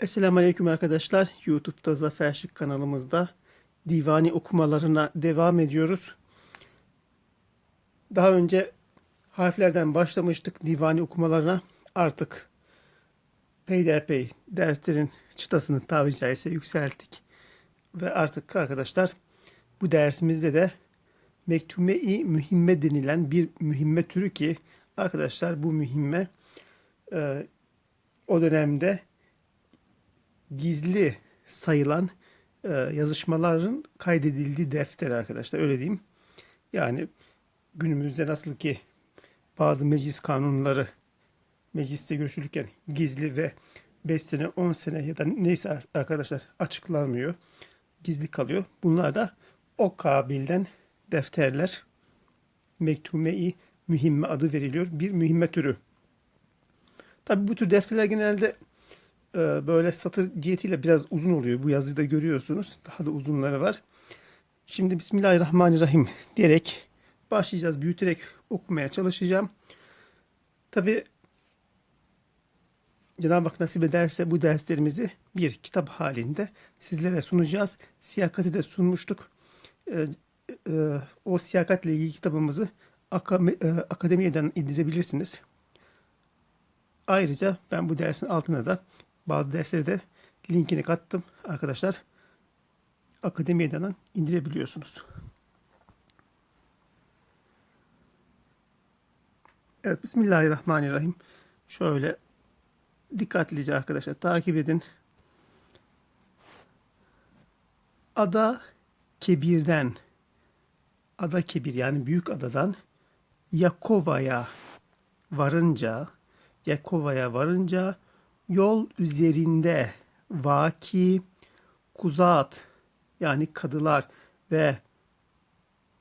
Esselamu Aleyküm arkadaşlar. YouTube'da Zafer Şık kanalımızda divani okumalarına devam ediyoruz. Daha önce harflerden başlamıştık divani okumalarına. Artık peyderpey derslerin çıtasını tabiri caizse yükselttik. Ve artık arkadaşlar bu dersimizde de mektume-i mühimme denilen bir mühimme türü ki arkadaşlar bu mühimme e, o dönemde gizli sayılan e, yazışmaların kaydedildiği defter arkadaşlar öyle diyeyim. Yani günümüzde nasıl ki bazı meclis kanunları mecliste görüşülürken gizli ve 5 sene 10 sene ya da neyse arkadaşlar açıklanmıyor. Gizli kalıyor. Bunlar da o kabilden defterler mektume-i mühimme adı veriliyor. Bir mühimme türü. Tabi bu tür defterler genelde böyle satır cihetiyle biraz uzun oluyor. Bu yazıyı da görüyorsunuz. Daha da uzunları var. Şimdi Bismillahirrahmanirrahim diyerek başlayacağız. Büyüterek okumaya çalışacağım. Tabi Cenab-ı Hak nasip ederse bu derslerimizi bir kitap halinde sizlere sunacağız. Siyakati de sunmuştuk. E, e, o siyakatle ilgili kitabımızı e, akademiyeden indirebilirsiniz. Ayrıca ben bu dersin altına da bazı dersleri de linkini kattım arkadaşlar. Akademiyeden indirebiliyorsunuz. Evet Bismillahirrahmanirrahim. Şöyle dikkatlice arkadaşlar takip edin. Ada Kebir'den Ada Kebir yani büyük adadan Yakova'ya varınca Yakova'ya varınca yol üzerinde vaki kuzat yani kadılar ve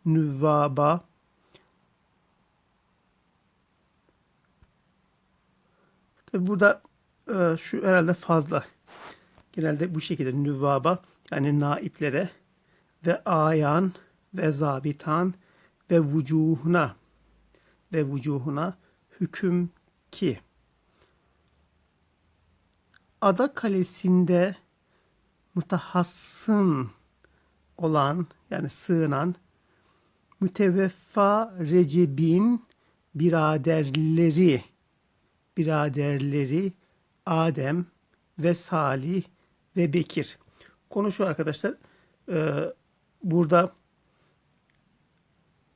nüvvaba Tabi burada e, şu herhalde fazla. Genelde bu şekilde nüvvaba yani naiplere ve ayan ve zabitan ve vucuhuna ve vucuhuna hüküm ki Ada Kalesi'nde mutahassın olan yani sığınan müteveffa Recep'in biraderleri biraderleri Adem ve Salih ve Bekir. Konu şu arkadaşlar. E, burada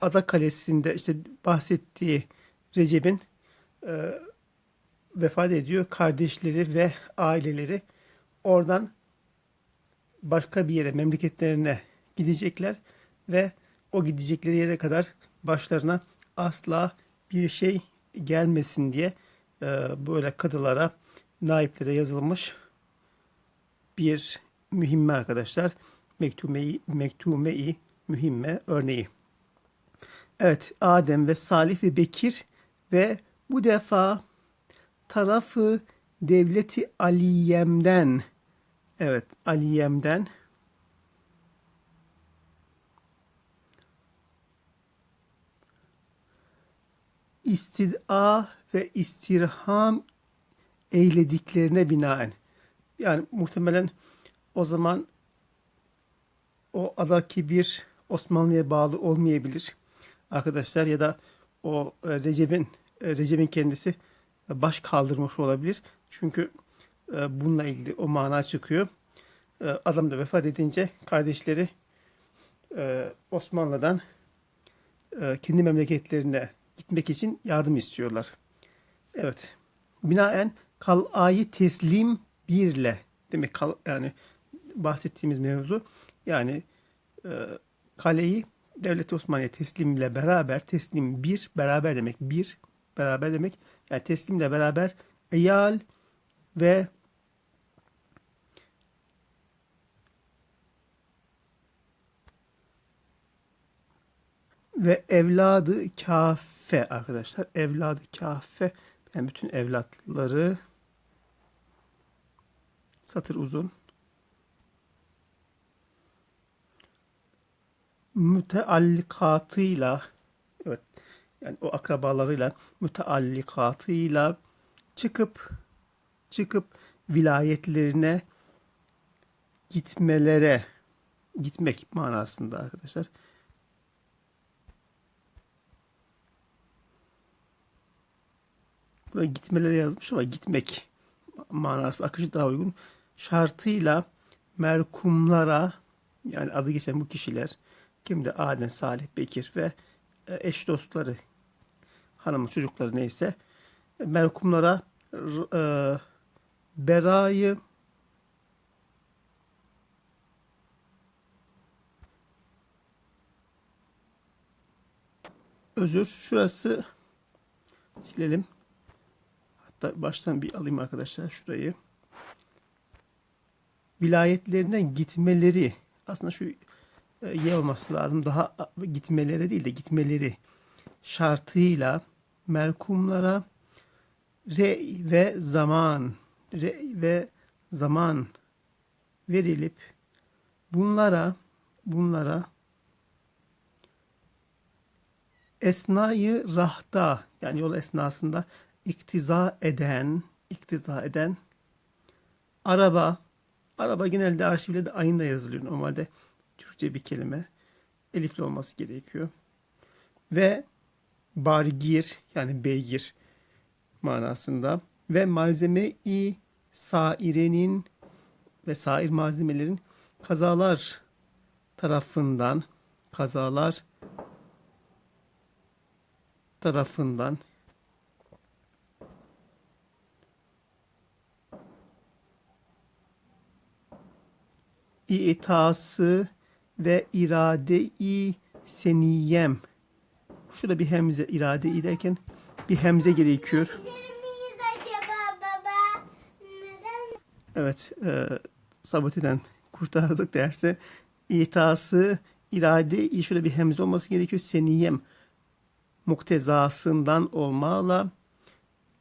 Ada Kalesi'nde işte bahsettiği Recep'in e, vefat ediyor. Kardeşleri ve aileleri oradan başka bir yere, memleketlerine gidecekler ve o gidecekleri yere kadar başlarına asla bir şey gelmesin diye e, böyle kadılara, naiplere yazılmış bir mühimme arkadaşlar. Mektume-i, mektume-i mühimme örneği. Evet, Adem ve Salih ve Bekir ve bu defa tarafı devleti Aliyem'den. Evet Aliyem'den. İstid'a ve istirham eylediklerine binaen. Yani muhtemelen o zaman o adaki bir Osmanlı'ya bağlı olmayabilir. Arkadaşlar ya da o e, Recep'in e, Recep'in kendisi baş kaldırmış olabilir. Çünkü e, bununla ilgili o mana çıkıyor. Adam da vefat edince kardeşleri Osmanlı'dan kendi memleketlerine gitmek için yardım istiyorlar. Evet. Binaen kalayı teslim birle demek kal, yani bahsettiğimiz mevzu yani kaleyi Devlet Osmaniye teslimle beraber teslim bir beraber demek bir beraber demek yani teslimle beraber eyal ve ve evladı kafe arkadaşlar. Evladı kafe. Yani bütün evlatları satır uzun. Müteallikatıyla evet yani o akrabalarıyla müteallikatıyla çıkıp çıkıp vilayetlerine gitmelere gitmek manasında arkadaşlar. Burada gitmelere yazmış ama gitmek manası akıcı daha uygun. Şartıyla merkumlara yani adı geçen bu kişiler kimde Adem, Salih, Bekir ve e, eş dostları hanımı çocukları neyse merkumlara r- e, berayı özür şurası silelim. Hatta baştan bir alayım arkadaşlar şurayı. Vilayetlerine gitmeleri aslında şu e, ye olması lazım. Daha gitmeleri değil de gitmeleri şartıyla merkumlara re ve zaman re ve zaman verilip bunlara bunlara esnayı rahta yani yol esnasında iktiza eden iktiza eden araba araba genelde arşivlerde ayında yazılıyor. Normalde Türkçe bir kelime elifli olması gerekiyor. Ve bargir yani beygir manasında. Ve malzeme-i sairenin ve sair malzemelerin kazalar tarafından kazalar tarafından itası ve irade-i seniyem şurada bir hemze irade-i derken bir hemze gerekiyor. Evet, e, sabotiden kurtardık derse itası irade şöyle bir hemze olması gerekiyor. Seniyem muktezasından olmalı.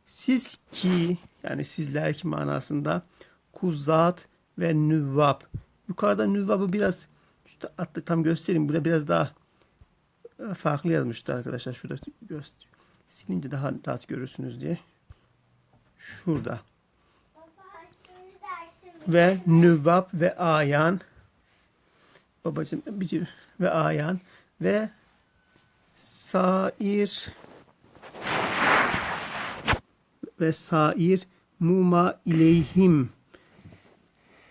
Siz ki yani sizler ki manasında kuzat ve nüvvab. Yukarıda nüvvabı biraz şu attık tam göstereyim. Burada biraz daha farklı yazmıştı arkadaşlar. Şurada göster. Silince daha rahat görürsünüz diye. Şurada. Ve nüvab ve ayan. Babacım bicim ve ayan. Ve sair. Ve sair. Muma ileyhim.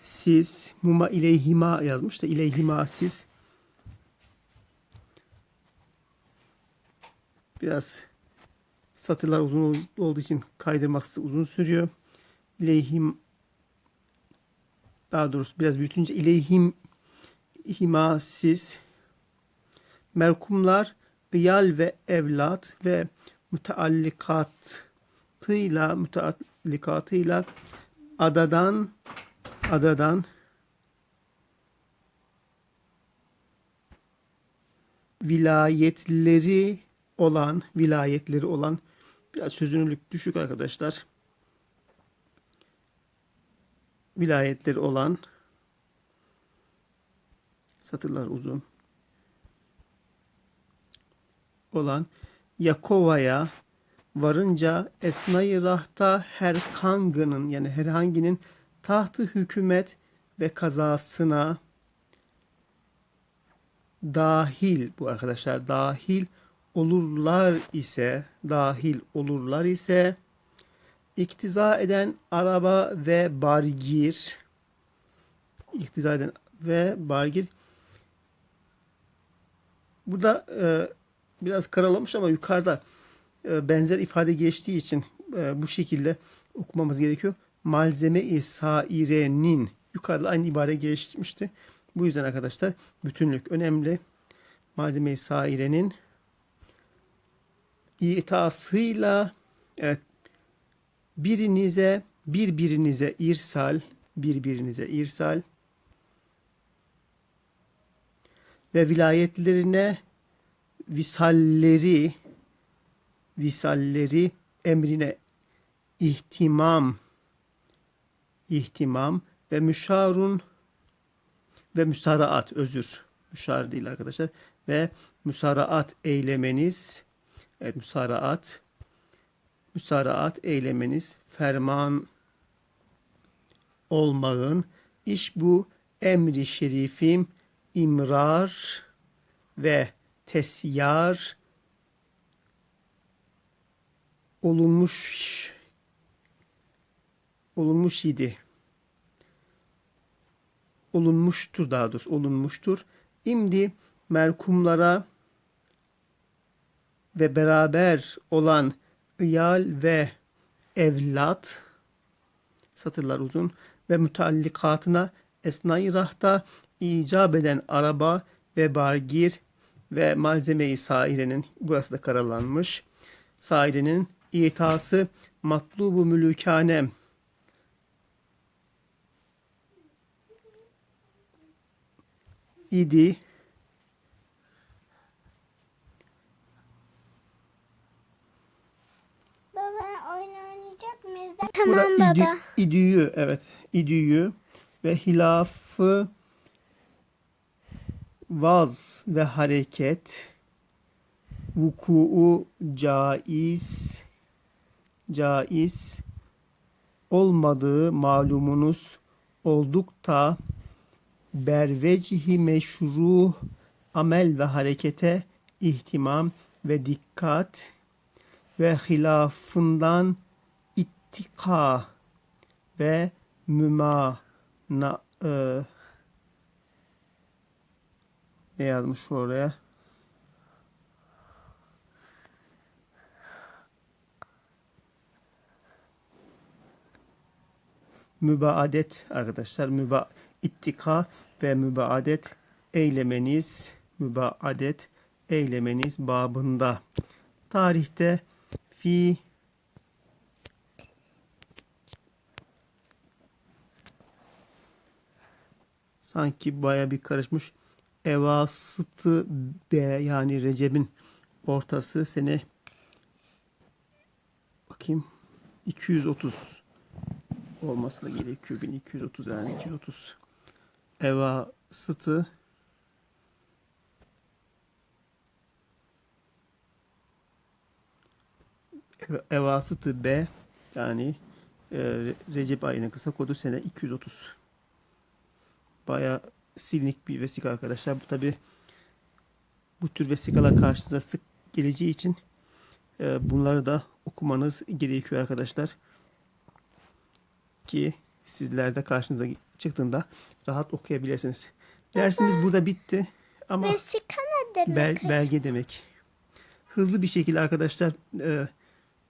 Siz muma ileyhima yazmış da ileyhima siz biraz satırlar uzun ol- olduğu için kaydırması uzun sürüyor. İleyhim daha doğrusu biraz büyütünce ileyhim himasis merkumlar iyal ve evlat ve müteallikatıyla müteallikatıyla adadan adadan vilayetleri olan vilayetleri olan biraz sözünürlük düşük arkadaşlar. Vilayetleri olan satırlar uzun. Olan Yakova'ya varınca Esnayı Rahta her kangının yani herhanginin tahtı hükümet ve kazasına dahil. Bu arkadaşlar dahil olurlar ise dahil olurlar ise iktiza eden araba ve bargir iktiza eden ve bargir burada e, biraz karalamış ama yukarıda e, benzer ifade geçtiği için e, bu şekilde okumamız gerekiyor. Malzeme-i sairenin yukarıda aynı ibare geçmişti. Bu yüzden arkadaşlar bütünlük önemli. Malzeme-i sairenin itasıyla evet birinize birbirinize irsal birbirinize irsal ve vilayetlerine visalleri visalleri emrine ihtimam ihtimam ve müşarun ve müsaraat özür müşar değil arkadaşlar ve müsaraat eylemeniz evet müsaraat müsaraat eylemeniz ferman olmağın iş bu emri şerifim imrar ve tesyar olunmuş olunmuş idi. Olunmuştur daha doğrusu olunmuştur. İmdi merkumlara ve beraber olan iyal ve evlat satırlar uzun ve müteallikatına esnai rahta icap eden araba ve bargir ve malzeme-i sairenin burası da karalanmış. Sairenin itası matlubu mülükane idi. Baba oyun Tamam idü- baba. idüyü evet idüyü ve hilafı vaz ve hareket vuku'u caiz caiz olmadığı malumunuz oldukta bervecihi meşru amel ve harekete ihtimam ve dikkat ve hilafından ittika ve müma na, e, ne yazmış oraya? Mübaadet arkadaşlar. Müba, ittika ve mübaadet eylemeniz, mübaadet eylemeniz babında. Tarihte fi sanki baya bir karışmış. Evasıtı B yani Recep'in ortası sene bakayım 230 olması da gerekiyor. 1230 yani 230. Evasıtı Eva- Evasıtı B yani e, Re- Recep ayının kısa kodu sene 230. Baya silinik bir vesika arkadaşlar. Bu tabi bu tür vesikalar karşınıza sık geleceği için e, bunları da okumanız gerekiyor arkadaşlar. Ki sizler de karşınıza çıktığında rahat okuyabilirsiniz. Dersimiz burada bitti. Ama Vesika ne demek? Bel- belge demek. Hızlı bir şekilde arkadaşlar e,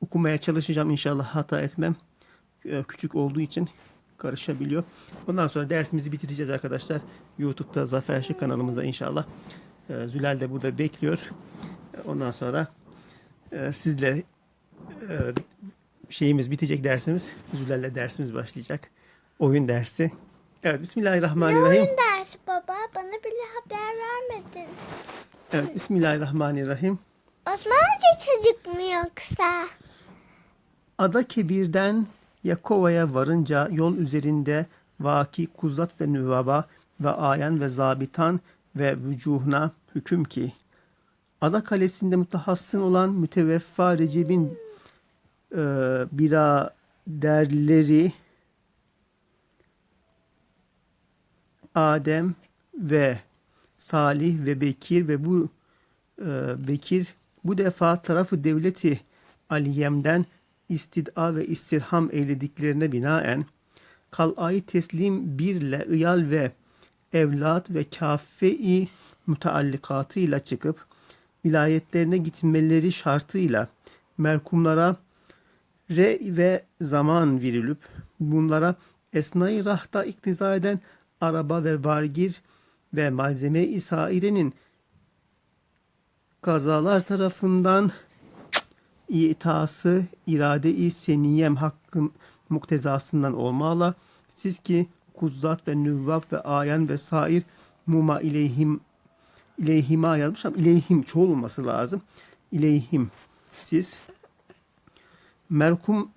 okumaya çalışacağım inşallah hata etmem. E, küçük olduğu için karışabiliyor. Ondan sonra dersimizi bitireceğiz arkadaşlar. YouTube'da Zafer Şık kanalımızda inşallah. E, Zülal de burada bekliyor. E, Ondan sonra e, sizle e, şeyimiz bitecek dersimiz. Zülal'le dersimiz başlayacak. Oyun dersi. Evet Bismillahirrahmanirrahim. Oyun dersi baba. Bana bile haber vermedin. Evet Bismillahirrahmanirrahim. Osmanlıca çocuk mu yoksa? Ada Kebir'den Yakova'ya varınca yol üzerinde vaki kuzat ve nüvaba ve ayan ve zabitan ve vücuhuna hüküm ki Ada Kalesi'nde mutahassın olan müteveffa Recep'in e, biraderleri Adem ve Salih ve Bekir ve bu e, Bekir bu defa tarafı devleti Aliyem'den istid'a ve istirham eylediklerine binaen kal'ayı teslim birle ıyal ve evlat ve kaffe-i müteallikatıyla çıkıp vilayetlerine gitmeleri şartıyla merkumlara re ve zaman verilip bunlara esnai rahta iktiza eden araba ve vargir ve malzeme-i sairenin kazalar tarafından itası irade-i seniyem hakkın muktezasından olmalı. Siz ki kuzzat ve nüvvab ve ayan ve sair muma ileyhim ileyhima yazmış ama ileyhim çoğul olması lazım. İleyhim siz merkum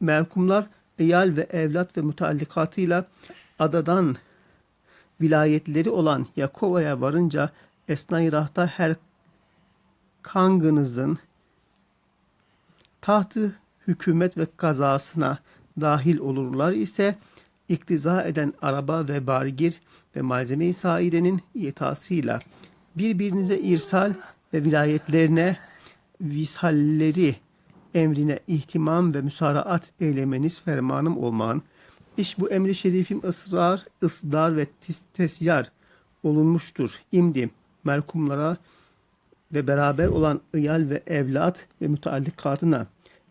merkumlar eyal ve evlat ve müteallikatıyla adadan vilayetleri olan Yakova'ya varınca esnai rahta her kangınızın tahtı hükümet ve kazasına dahil olurlar ise iktiza eden araba ve bargir ve malzeme-i sairenin itasıyla birbirinize irsal ve vilayetlerine visalleri emrine ihtimam ve müsaraat eylemeniz fermanım olmağın iş bu emri şerifim ısrar, ısdar ve tesyar olunmuştur. İmdi merkumlara ve beraber olan ıyal ve evlat ve müteallikatına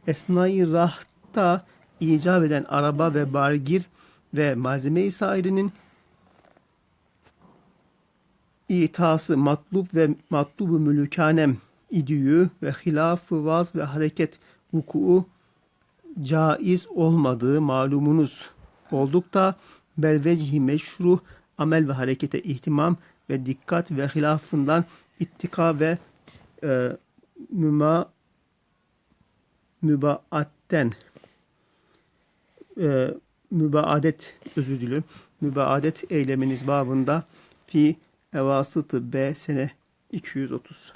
esnai rahta icap eden araba ve bargir ve malzeme-i sairinin itası matlub ve matlubu mülükanem idüyü ve hilafı vaz ve hareket vuku caiz olmadığı malumunuz olduk da belvecihi meşru amel ve harekete ihtimam ve dikkat ve hilafından ittika ve e, müma mübaatten e, mübaadet özür diliyorum. Mübaadet eyleminiz babında fi evasıtı B sene 230.